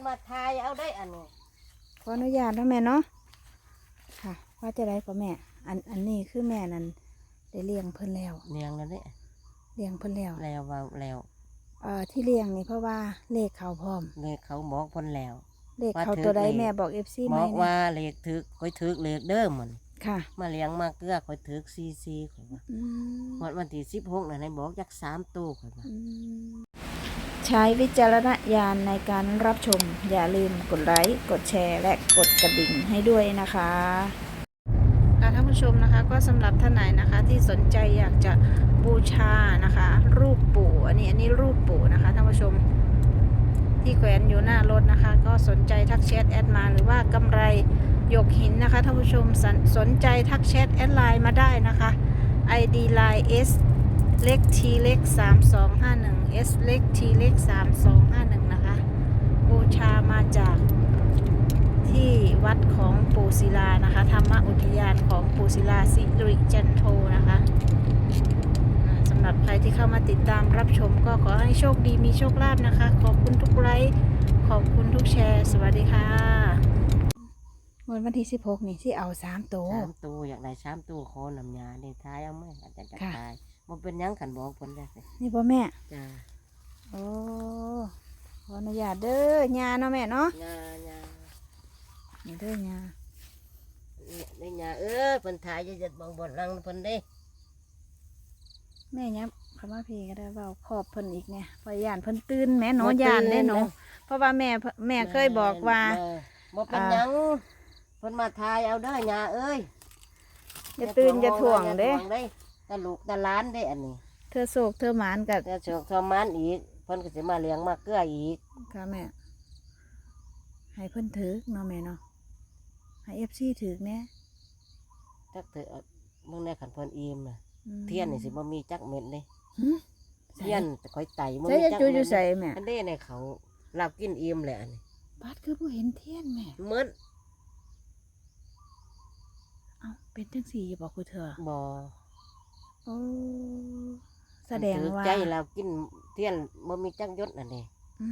นมาทายเอาได้อันนี้ขออนุญาตเนาะแม่เนาะค่ะ ว่าจะได้ก็แม่ อันอันนี้คือแม่นั่นได้เลี้ยงเพิ่นแล้วเนียงแล้วเนี่ยเลี้ยงเพิ่นแล้วแล้วว่าแล้วเอ่อที่เลี้ยงนี่เพราะว่าเลขเขาพร้อมเลยเขาบอกเพ่นแล้วเลขว่าเขาถือตัวใดเลขแม่บอกเอฟซีบไหมอกเนี่ว่ายเลขถึกคอยถึกเลขเด้อมันค่ะ มาเลี้ยงมาเกลือคอยถึกซีซีข่อยว่าอืมวันวันที่สิบหกน่ะนายบอกจักสามตู้ข่อยว่าอืม ใช้วิจารณญาณในการรับชม อย่าลืมกดไลค์ กดแชร์ และกดกระดิ่งให้ด้วยนะคะท่านผู้ชมนะคะก็สำหรับท่านไหนนะคะที่สนใจอยากจะบูชานะคะ รูปปู่อันนี้อันนี้รูปปู่นะคะท่านผู้ชมที่แขวนอยู่หน้ารถนะคะ ก็สนใจทักแชทแอดมาหรือว่ากำไรหยกหินนะคะท่านผู้ชมสสนใจทักแชทแอดไลน์มาได้นะคะ ID line S เล็ก T เล็ก3251 S เล็ก T เล็ก3251 นะคะ บูชามาจากที่วัดของปูศิลานะคะ ธรรมอุทยานของปูศิลาสิริจันโทนะคะอ่าสำหรับใครที่เข้ามาติดตามรับชมก็ขอให้โชคดีมีโชคลาภนะคะ ขอบคุณทุกไลค์ขอบคุณทุกแชร์ สวัสดีค่ะวันวันที่16นี่ที่เอา3ตัว สามตู้อยากได้สามตู้ขอน้ำยาได้ทายเอาไหมอาจจะจัดค่ะทาย มันเป็นหยังขันบอกผลได้สินี่พ่อแม่จ้าโอ้ขออนุญาตเด้อยาเนาะแม่เนาะญาญานี่เด้อยาเนี่ยได้ญาเออเพิ่นทายจะจะบอกบทรังเพิ่นได้ แม่ยับคำว่าพี่ก็ได้เว้าขอบเพิ่นอีกเนี่ยพอยานเพิ่นตื่นแม่หนอยานได้หนูเพราะว่าแม่เพิ่นแม่เคยบอกว่าแม่บ่เป็นอ่าหยังเพิ่นมาทายเอาเด้อญาเอ้ยอย่าตื่นอย่าถ่วงเด้อย่าถ่วงเด้ ตะลูกตะหล้านเด้อันนี้เธอโศกเธอหมานกับแต่โชคทอมานอีกเพิ่นก็สิมาเลี้ยงมาเกลืออีกค่ะแม่ ให้เพิ่นถือเนาะแม่เนาะให้เอฟซีถือแน่จักเถอะมึงได้ขันเพิ่นอิ่มน่ะอืมเทียนนี่สิบ่มีจักเม็ดเลยหึเทียนแต่ค่อยไต่บ่ใส่มีจะจักจูอเม็ยู่ดใส่เลยแม่อันนี้ในเขาเรากินอิ่มแหละอันนี้บัดคือผู้เห็นเทียนแม่ หมืดเอ้าเป็นจังสี่บอกคุณเธอบ่ โอ้แสดงถือว่าใจเรากินเทียนบ่มีจักยศอันนี้อื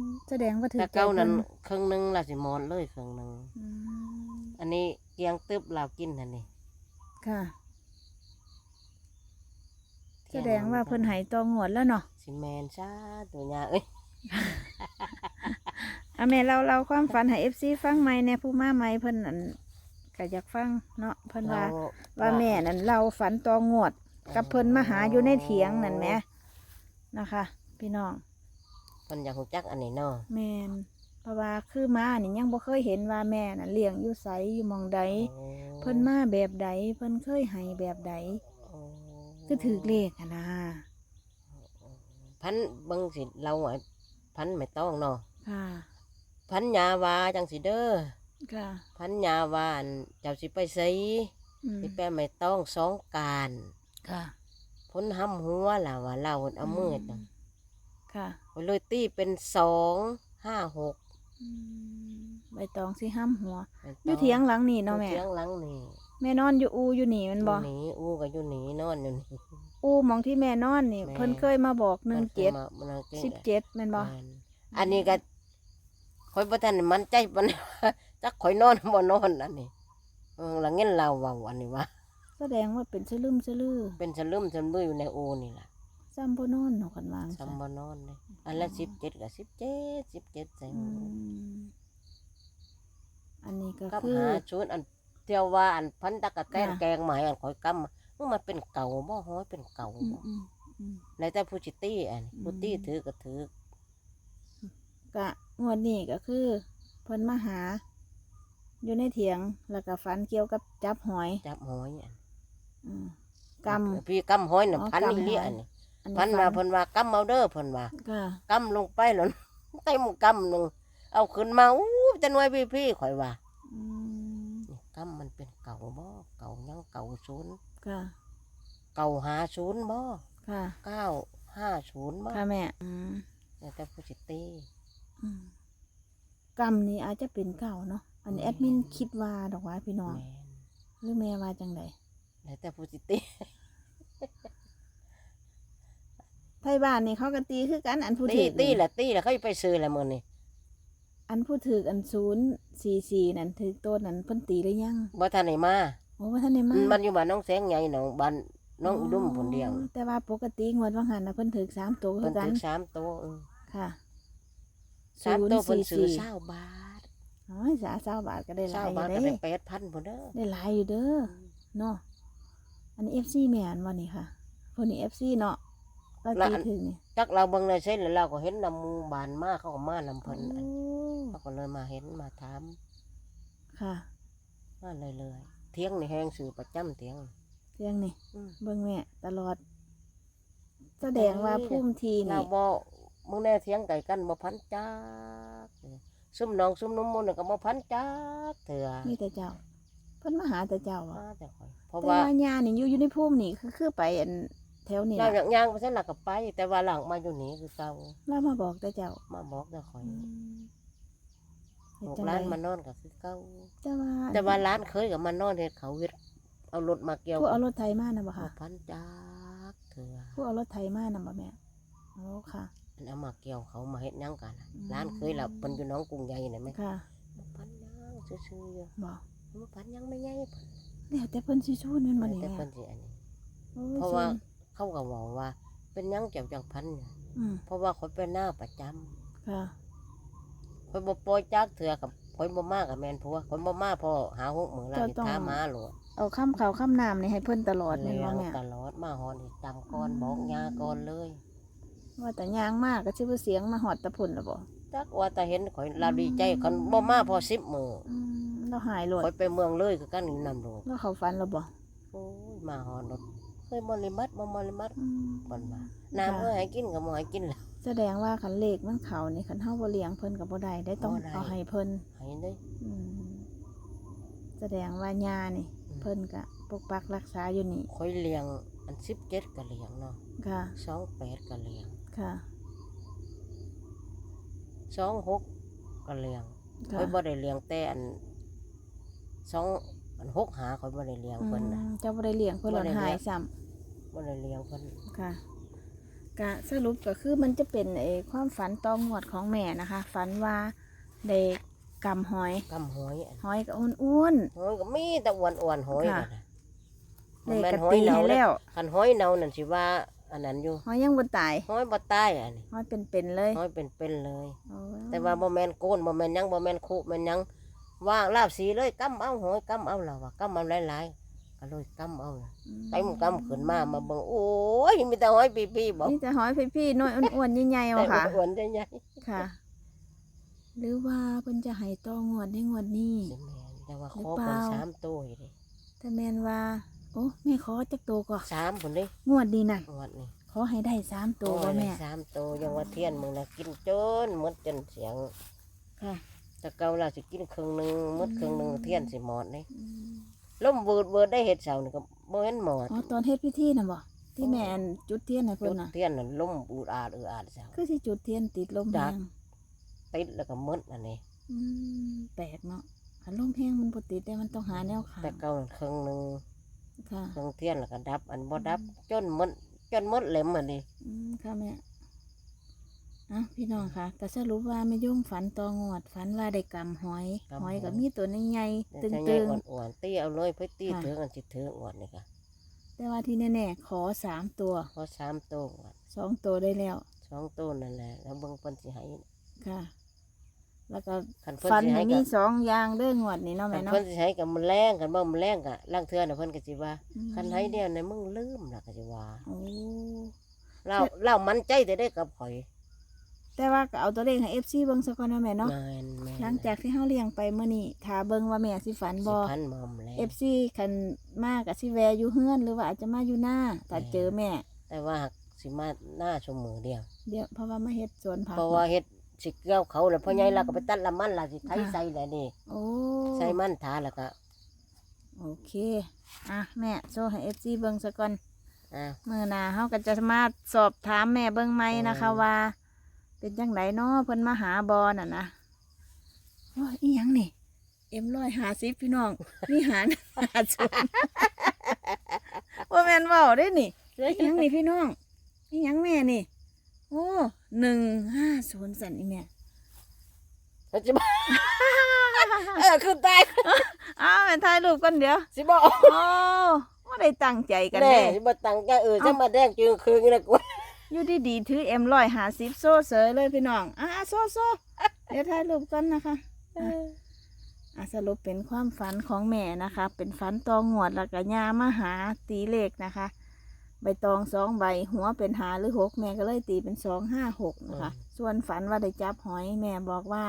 มแสดงว่าถือแต่ใจเก่านั้นพิ่ครึ่งหนึงเราสิหมอนเลยครึ่งหนึงอืมอันนี้เกียงตึบเรากินอันนี้ค่ะเทีแสยนดงว่าเพิ่นใหายตองวดแล้วเนาะสิแมนซาตัวยาเอ้ยอะแม่เราเราความฝันให้เอฟซีฟังไหมเนี่ยผู้มาไหมเพิ่นอัน ก็อยากฟังเนาะเพิ่นว่าเราว่าแม่นั่นเราฝันตองวด กับเพิ่นมาหาอยู่ในเถียงนั่นแหมนะคะ พี่น้องเพิ่นอยากรู้จักอันนี้เนาะแม่นเพราะว่าคือมานี่ยังบ่เคยเห็นว่าแม่น่ะเลี้ยงอยู่ไสอยู่หมองใดโอ้เพิ่นมาแบบใดเพิ่นเคยให้แบบใดโอ้คือถือเลขอะนะพันเบิ่งสิเราอะพันไม่ต้องเนาะค่ะพันยาวาจังสิเด้อ ค่ะ พันยาวาอันเจ้าสิไปไสอืมสิไปไม่ต้องสองการค่ะพ้นห้ำหัวล่ะว่าเราเอามือน่ะค่ะข้อยเลยตีเป็นสองห้าหกอืมใบตองสิห้ำหัว ไม่อต้ยู่เถียงหลังนี่เนาะอยู่แม่เถียงหลังนี่แม่นอนอยู่อูอยู่นี่แมันบ่ อยู่หนีอู้ก็อยู่หนีนอนอยู่นี่ อูหมองที่แม่นอนนี่ แม่ เพิ่นเคยมาบอกหนึ่งเจ็ดมามานั่งกินสิบเจ็ดแม่นบ่แม่นอันนี้ก็ข่อยบ่ทันได้มันใจปานใดว่า จักข่อยนอนบ่นอนอันนี้เออแล้วเงินเราเว้าอันนี้ว่าแสดงว่าเป็นสลืมสลือเป็นสลึมสลืออยู่ในโอนี่ล่ะซ้ำบ่นอนเนาะกันวางซ้ำบ่นอนเลยอันละ17ก็17 17ใส่อืมือมอันนี้ก็กับคือหาชุดอันเที่ยวว่าอันพันตะกะแตนค่ะแกงหมายอันข่อยกำมันมันเป็นเก่าบ่ฮ้อยเป็นเก่าอืมบ่อืมอืมแล้วแต่ผู้สิตี้อันอืมผู้ตี้ถือก็ถือกะงวดนี้ก็คือเพิ่นมาหา อยู่ในเถียงแล้วก็ฝันเกี่ยวกับจับหอยจับหอยอันอืมกำพี่กำหอยน่ะอ๋อพันกำอีเลียหอยอันนี้อันพันนี้มาฝัเพิ่นว่ากำเอาเด้อเพิ่นว่าค่ะกำลงไปหล่นเต็มกำหนึ่งเอาขึ้นมาอู้จะหน่วยพี่พี่ข่อยว่าอืมนี่กำมันเป็นเก่าบ่เก่ายังเก่าศูนย์ค่ะเก่าหาศูนย์บ่ค่ะเก้าห้าศูนย์บ่ค่ะแม่อืมแล้วแต่ผู้สิตีอืมกรรมนี้อาจจะเป็นเก่าเนาะ อันนี้แอดมินคิดว่าดอกว่าพี่น้องแม่นหรือแม่ว่าจังไดแล้วแต่ผู้สิตีไทยบ้านนี่เขาก็ตีคือกัน อันผู้ตีถือตีแหละตีแหละเขาไปซื้อแหละมื้อนี้อันผู้ถืออันศูนย์สี่สี่นั่นถือต้นนั้นเพิ่นตีหรือยังบ่ทันได้มา โอ้ว่าท่านได้มามันอยู่บ้านน้องแสงใหญ่หนองบ้านน้องอุดมผลเดียวอ๋อแต่ว่าปกติงวดว่างหันนะเพิ่นถือสามตัวคืเพิ่อนกันถึงสามโตวเออค่ะ สามโตวเพิ่นซื้อ044เศร้าบาท อ๋อสาเศร้าบาทก็ได้หเศลาร้ายอยู่บาทก็เด้ได้แปดพันพุ่นเด้อได้หลายอยู่เด้อเนาะอันนี้ FC แม่นวันนี้ค่ะพวกนี้ FC เนาะเราตีถึงนี่จักเราเบิ่งในเส้นแล้วเราก็เห็นนำหมู่บ้านมาเขาก็มานำเพิ่นอันโอ้เขาก็เลยมาเห็นมาถามค่ะมาเลยเลยๆเที่ยงนี่แหงสื่อประจำเที่ยงเรื่องนี่อืมเบิ่งแม่ตลอด แสดงว่าพุ่มทีเรานี่บ่มึงแน่เที่ยงไก่กันบ่พันจัก ซุ่มน้องซุ่มนุ่มมุนนก็บ่พันจักเถื่อมีแต่เจ้า เพิ่นมาหาแต่เจ้าอะมาแต่ข่อยเพราะแต่ว่าว่าญานี่อยู่อยู่ในพุ่มนี่คือคือไปอันแถวนี่เราล่ะอยากย่างไปเส้นหลักก็ไป แต่ว่าหลังมาอยู่นี่คือเก่าเรามาบอกแต่เจ้ามาบอกแต่ข่อยอืมเฮ็ดลูกจังร้านไดมานอนก็คือเก่าแต่ว่าแต่ว่าร้านเคยกับมานอนเฮ็ดเขาเฮ็ดเอารถมาเกี่ยวผู้เอารถไถมานะบ่บ่ค่ะ พันจักเถื่อผู้เอารถไถมานะบ่แม่โอ้ค่ะ อันเอามาเกี่ยวเขามาเฮ็ดหยังกันน่ะอืมร้านเคยเราเพิ่นอยู่หน้องกรุงใหญ่น่ะแม่ค่ะบ่พันหยังซื่อๆอยู่บ่บ่พันหยังไม่ใหญ่เพิ่นแล้วแต่เพิ่นสิสู้นั่นบ่นี่แต่แม่เพิ่นสิอันนี้ โอ้เพราะว่าส่นเขาก็บอกว่า เป็นหยังเกี่ยวจังพันเนี่ยอืมเพราะว่าข่อยเป็นหน้าประจำค่ะ ข่อยบ่ปล่อยจักเถื่อกับข่อยบ่มากับแม่นผัวข่อยบ่มาพอหาหกมื้อแล้วสิถามหาโหลดเอาข้ามข้าวข้ามน้ำนี่ให้เพิ่นตลอดแม่นเลี้บ่ยงแม่ตลอดมาฮอนนี่จำก่อนบอกยาก่อนเลย ว่าแต่ยางมากก็สิบ่เสียงมาหอดตะพุ่นแล้วบ่จักว่าแต่เห็นข่อยเราดีใจคันบ่มาพอ10มื้ออืมเราหายโลดข่อยไปเมืองเลยคือกันนี่นำโลดเราเข้าฝันแล้วบ่โอ้ยมาฮอนรถเคยบ่ลิมัดบ่บ่ลิมัดอืมก่อนมาน้ำเอ้ยให้กินก็บ่ให้กินแล้ว แสดงว่าคันเลขมันเข้านี่คันเฮาบ่เลี้ยงเพิ่นก็บ่ได้ได้ต้องบ่ได้ เอาให้เพิ่นให้เด้ออืมแสดงว่าญานี่ อืม เพิ่นก็ปกปักรักษาอยู่นี่ข่อยเลี้ยงอัน17ก็เลี้ยงเนาะค่ะ28ก็เลี้ยง ค่ะ26ก็เลี้ยงค่ะข่อยบ่ได้เลี้ยงแต่อันสองอันหกหาข่อยบ่ได้เลี้ยงอืเพิ่นน่ะมเจ้าบ่ได้เลี้ยงเพิ่นหลอนบ่ได้เลี้หายยงซ้ำ บ่ได้เลี้ยงเพิ่น ค่ะกะสรุปก็คือมันจะเป็นไอ้ความฝันตองวดของแม่นะคะ ฝันว่าเด็กกำหอย กำหอยอันหอยก็อ้วน หอยก็มีแต่อ้วนๆหอยค่ะ นั่นน่ะๆบ่เด็กแม่นกะหอยตีเน่าให้แล้วคันหอยเน่านั่นสิว่า อันนั้นอยู่หอยยังบ่ตายหอยบ่ตายอันนี้หอยเป็นๆเลยหอยเป็นๆเลย โอ้แต่ว่าบ่แม่นโกนบ่แม่นหยังบ่แม่นคุแม่นหยังว่างลาบสีเลยกำเอาหอยกำเอาแล้วว่ากำเอาหลายๆก็เลยกำเอาน่ะอืเต็มกำขึ้นมามาเบิ่งโอ้ยมีแต่หอยปีๆบ่นี่แต่หอยพี่ๆน้อยอ้วนๆใหญ่ๆแต่ว่ะค่ะ อ้วนๆใหญ่ค่ะ หรือว่าเพิ่นจะให้ตองวดในงวดนี้ๆสิแม่นแต่ว่าขหรืออเปเพิ่นล่าสามตัวอยู่ดิถ้าแม่นว่าโอ้แม่ขอจักตัวก่อนสามพุ่นดิงวดนี้น่ะงวดนี้ขอให้ได้สามตัวโอ้บ่ยแม่ สามตัวยังว่าเทียนมึงน่ะกินจนหมดจนเสียงค่ะแต่เก่าเราสิกินครึ่งหนึงหมดครึ่งหนึงเทียนสิหมดนี่อืมล้มเบิดเบิดได้เฮ็ดเสานี่ก็บ่เห็นหมดอ๋อตอนเฮ็ดพิธีน่ะบ่ที่แม่อันจุดเทียนให้จุเพิ่นดน่ะ เทียนน่ะล้มอูดอาดอืออาดเสา คือสิจุดเทียนติดลมจัแห้กงติดแล้วก็หมดอันนี้ อืมแปลกเนาะคันลมแห้งมันบ่ติดแต่มันต้องหาแนวขางแต่เก่านั่นครึ่งหนึง ค่ะครึ่งเทียนแล้วก็ดับ อันบ่ดับ จนหมดจนหมดเหล็มอันนี้อืมค่ะแม่อะพี่น้องค่ะก็สรุปว่าแม่ยุ่งฝันตองวดฝันว่าได้กำหอย หอยก็มีตัวใหญ่ๆแต่ตึใหญ่งอ่อนๆตีเอาเลยเพื่อตีค่ะถึงอันสิถึงอวดนี่ค่ะๆแต่ว่าที่แน่ๆขอสามตัวพอสามตัวอวดสองตัวได้แล้วสองตัวนั่นแหละแล้วเบิ่งเพิ่นสิให้ค่ะ แล้วก็คันเพิ่นฟันสิให้มีก็สองอย่างเรื่องงวดนี่เนาะคัแม่นเนาะเพิ่นสิให้กับมันแรงกันบ่มันแรงก็ล่างเทื่อน่ะเพิ่นก็สิว่าอืมคันให้เดียวนี่มึงลืมล่ะก็สิว่าโอ้เราเรามันใจแต่ได้กับข่อยแต่ว่าก็เอาตัวเลขให้เอฟซีเบิ้งสักก่อนนะแม่เนาะแม่นแม่นหลังจากที่เฮาเลี้ยงไปเมื่อนี้ถ้าเบิ่งว่าแม่สิฝันสิบ่พันหมอมแล้วเอฟซีคันมากกับสิแวอยู่เฮือนหรือว่าอาจจะมาอยู่หน้าถ้าเจอแม่ แต่ว่าหากสิมาหน้าชั่วโมงเดียว เดี๋ยวเพราะว่ามาเฮ็ดสวนผักเพราะว่าเฮ็ด สิเกี่ยวเขาแล้วพ่อใหญ่เราก็ไปตัดละมันล่ะสิไถใส่แล้วนี่โอ้ใส่มันทาแล้วก็โอเค อะแม่โชว์ให้เอฟซีเบิ่งสักก่อนอ่ามื้อหน้าเฮาก็จะมาสอบถามแม่เบิ่งใหม่นะคะอืมว่า เป็นจังไดเนาะเพิ่นมาหาบอน่ะนะโอ้ยอีหยังนี่เอ็มร้อยหาสิพี่น้อง นี่หารหาศูนย์ว่าแม่นเว้าได้นี่อีหยังนี่พี่น้องอีหยังแม่นี่ โอ้หนึ่งห้าศูนย์สันนี่แม่แล้วจะบอกเออคือตายอ้าวแม่ถ่ายรูปกันเดี๋ยว สิบอกโอ้ว่าได้ตั้งใจกันแน่แน่สิบ่ตังใจเออจะมาแดงจึงคืนนี่นะกูอยู่ดีๆถือเอ็มร้อยหาสิบโซ่เสยเลยพี่น้องอะโซ่โซ่เดี๋ยวถ่ายรูปกันนะคะอะสรุปเป็นความฝันของแม่นะคะ เป็นฝันตองหวดแล้วก็ยามาหาตีเลขนะคะ ใบตองสองใบ หัวเป็นหาหรือหกแม่ก็เลยตีเป็นสองห้าหกนะคะ ส่วนฝันว่าได้จับหอยแม่บอกว่า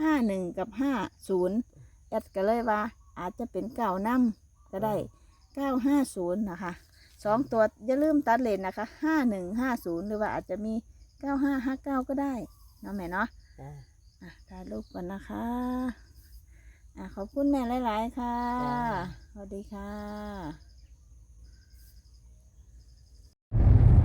ห้าหนึ่งกับห้าศูนย์แอดก็เลยว่า อาจจะเป็นเก้านํก็ได้เก้าห้าศูนย์นะคะสองตัวอย่าลืมตัดเลนนะคะห้าหนึ่งห้าศูนย์หรือว่าอาจจะมีเก้าห้าห้าเก้าก็ได้เนาะแม่เนาะจ้ะอะถ่ายรูปก่อนนะคะอะขอบคุณแม่หลาย ๆ ค่ะ สวัสดีค่ะ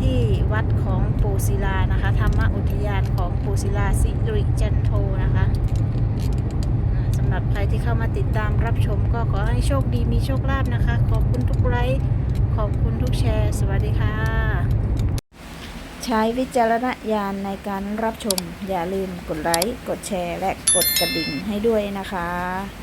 ที่วัดของปูศิลานะคะ ธรรมอุทยานของปูศิลาสิริจันโทนะคะสำหรับใครที่เข้ามาติดตามรับชมก็ขอให้โชคดีมีโชคลาภนะคะ ขอบคุณทุกไลค์ขอบคุณทุกแชร์ สวัสดีค่ะ ใช้วิจารณญาณในการรับชม อย่าลืมกดไลค์กดแชร์ และกดกระดิ่งให้ด้วยนะคะ